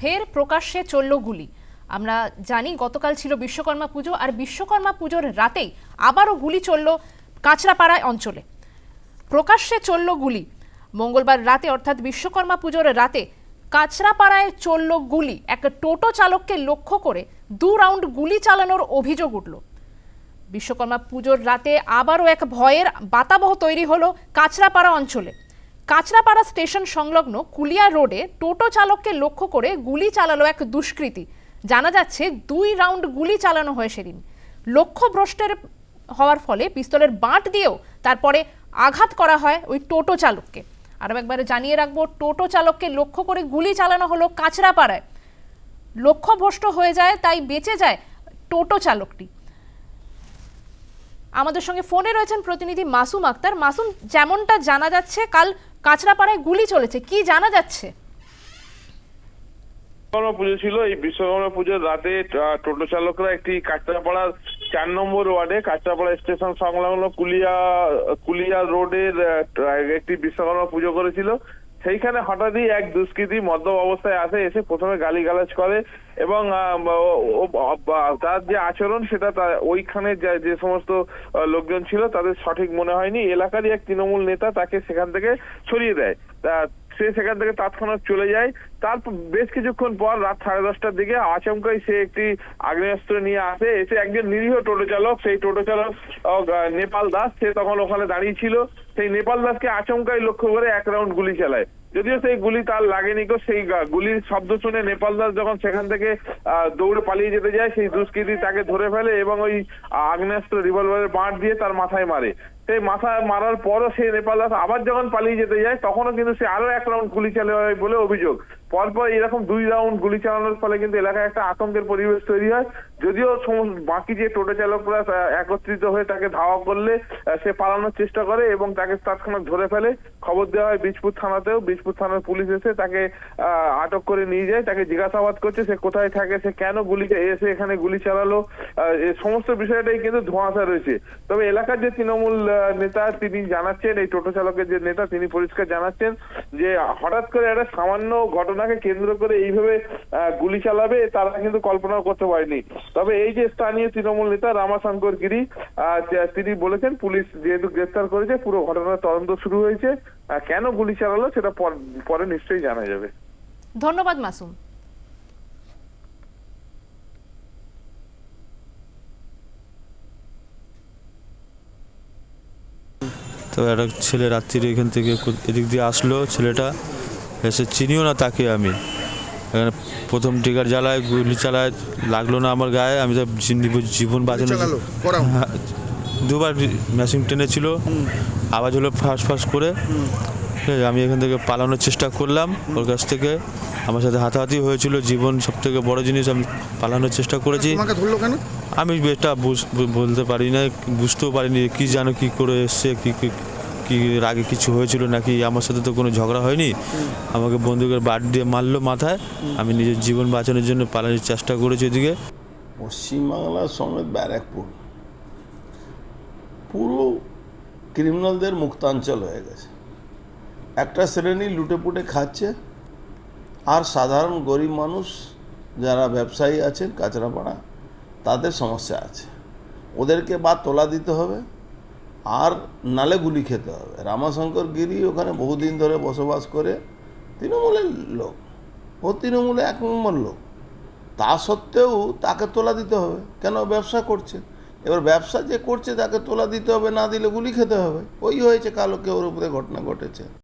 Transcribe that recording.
ফের প্রকাশ্যে চলল গুলি। আমরা জানি গতকাল ছিল বিশ্বকর্মা পুজো, আর বিশ্বকর্মা পুজোর রাতেই আবারও গুলি চলল কাঁচরাপাড়ায় অঞ্চলে। প্রকাশ্যে চলল গুলি। মঙ্গলবার রাতে, অর্থাৎ বিশ্বকর্মা পুজোর রাতে, কাঁচরাপাড়ায় চলল গুলি। এক টোটো চালককে লক্ষ্য করে দু রাউন্ড গুলি চালানোর অভিযোগ উঠল। বিশ্বকর্মা পুজোর রাতে আবারও এক ভয়ের বাতাবহ তৈরি হলো কাঁচরাপাড়া অঞ্চলে। কাঁচরাপাড়া স্টেশন সংলগ্ন কুলিয়া রোডে টোটো চালককে লক্ষ্য করে গুলি চালালো এক দুষ্কৃতী। জানা যাচ্ছে, দুই রাউন্ড গুলি চালানো হয় সেদিন। লক্ষ্যভ্রষ্টের হওয়ার ফলে পিস্তলের বাঁট দিয়েও তারপরে আঘাত করা হয় ওই টোটো চালককে। আরও একবারে জানিয়ে রাখব, টোটো চালককে লক্ষ্য করে গুলি চালানো হলো কাঁচরাপাড়ায়। লক্ষ্যভ্রষ্ট হয়ে যায়, তাই বেঁচে যায় টোটো চালকটি। আমাদের সঙ্গে ফোনে রয়েছেন প্রতিনিধি মাসুম আক্তার। মাসুম, যেমনটা জানা যাচ্ছে, কাল কাঁচরাপাড়ায় গুলি চলেছে। কি জানা যাচ্ছে? বিশ্বকর্মা পুজো ছিল। এই বিশ্বকর্মা পুজোর রাতে টোটো চালকরা একটি কাঁচরাপাড়ার চার নম্বর ওয়ার্ডে কাঁচরাপাড়া স্টেশন সংলগ্ন কুলিয়া কুলিয়া রোডের একটি বিশ্বকর্মা পুজো করেছিল। সেইখানে হঠাৎই এক দুষ্কৃতী মদ্যপ অবস্থায় আসে, এসে প্রথমে গালিগালাজ করে এবং তার যে আচরণ সেটা তার- ওইখানে যে- যে সমস্ত লোকজন ছিল তাদের সঠিক মনে হয়নি। এলাকারই এক তৃণমূল নেতা তাকে সেখান থেকে সরিয়ে দেয়। তা সে সেখান থেকে তৎক্ষণাৎ চলে যায়। তারপর বেশ কিছুক্ষণ পর রাত সাড়ে দশটার দিকে আচমকাই সে একটি আগ্নেয়াস্ত্র নিয়ে আসে। এসে একজন নিরীহ টোটো চালক, সেই টোটো চালক নেপাল দাস, সে তখন ওখানে দাঁড়িয়ে ছিল। সেই নেপাল দাসকে আচমকাই লক্ষ্য করে এক রাউন্ড গুলি চালায়। যদিও সেই গুলি তার লাগেনি তো সেই গুলির শব্দ শুনে নেপাল দাস যখন সেখান থেকে দৌড়ে পালিয়ে যেতে যায়, সেই দুষ্কৃতী তাকে ধরে ফেলে এবং ওই আগ্নেয়াস্ত্র, রিভলভারের বাঁট দিয়ে তার মাথায় মারে। সেই মাথায় মারার পরও সেই নেপাল দাস আবার যখন পালিয়ে যেতে যায়, তখনও কিন্তু সে আরও এক রাউন্ড গুলি চালায় বলে অভিযোগ। পরপর এরকম দুই রাউন্ড গুলি চালানোর ফলে কিন্তু এলাকায় একটা আতঙ্কের পরিবেশ তৈরি হয়। যদিও বাকি যে টোটো চালকরা একত্রিত হয়ে তাকে ধাওয়া করলে সে পালানোর চেষ্টা করে এবং তাকে তৎক্ষণাৎ ধরে ফেলে। খবর দেওয়া হয় বীজপুর থানাতেও। বীজপুর থানার পুলিশ এসে তাকে আটক করে নিয়ে যায়। তাকে জিজ্ঞাসাবাদ করছে সে কোথায় থাকে, সে কেন গুলি এসে এখানে গুলি চালালো। সমস্ত বিষয়টাই কিন্তু ধোঁয়াশা রয়েছে। তবে এলাকার যে তৃণমূল নেতা, তিনি জানাচ্ছেন, এই টোটো চালকের যে নেতা, তিনি পরিষ্কার জানাচ্ছেন যে, হঠাৎ করে একটা সামান্য ঘটনাকে কেন্দ্র করে এইভাবে গুলি চালাবে, তারা কিন্তু কল্পনাও করতে পারেনি। তবে এই যে স্থানীয় তৃণমূল নেতা রামাশঙ্কর গিরি তিনি বলেছেন, পুলিশ যেহেতু গ্রেফতার করেছে, পুরো ঘটনার তদন্ত শুরু হয়েছে কেন গুলি চালালো সেটা পরে নিশ্চয়ই জানা যাবে। ধন্যবাদ মাসুম। তো একটা ছেলে রাত্রির এখান থেকে এদিক দিয়ে আসলো ছেলেটা এসে চিনিও না তাকে আমি। এখানে প্রথম টিকার জ্বালায় গুলি চালায় লাগল না আমার গায়ে আমি তো জীবন- জীবন বাঁচানো দুবার মেশিন টেনেছিল আওয়াজ হলো ফাঁস ফাঁস করে। ঠিক আছে, আমি এখান থেকে পালানোর চেষ্টা করলাম ওর কাছ থেকে। আমার সাথে হাতাহাতি হয়েছিল। জীবন সব থেকে বড় জিনিস আমি পালানোর চেষ্টা করেছি। তোমাকে ধরলো কেন? আমি এটা বলতে পারি না বুঝতেও পারিনি কি জানো কি করে এসছে কি কি- আগে কিছু হয়েছিল নাকি আমার সাথে তো কোনো ঝগড়া হয়নি। আমাকে বন্দুকের বাট দিয়ে মারলো মাথায়। আমি নিজের জীবন বাঁচানোর জন্য পালানোর চেষ্টা করেছি ওদিকে পশ্চিমবাংলার সমেত ব্যারাকপুর। পুরো ক্রিমিনালদের মুক্তাঞ্চল হয়ে গেছে। একটা শ্রেণি লুটেপুটে খাচ্ছে, আর সাধারণ গরিব মানুষ যারা ব্যবসায়ী আছেন, কাঁচরাপাড়া, তাদের সমস্যা আছে। ওদেরকে বা তোলা দিতে হবে, আর নালে গুলি খেতে হবে। রামাশঙ্কর গিরি ওখানে বহুদিন ধরে বসবাস করে তৃণমূলের লোক। ও তৃণমূলে এক নম্বর লোক। তা সত্ত্বেও তাকে তোলা দিতে হবে। কেন? ব্যবসা করছে। এবার ব্যবসা যে করছে তাকে তোলা দিতে হবে, না দিলে গুলি খেতে হবে। ওই হয়েছে কালো ওর উপরে ঘটনা ঘটেছে।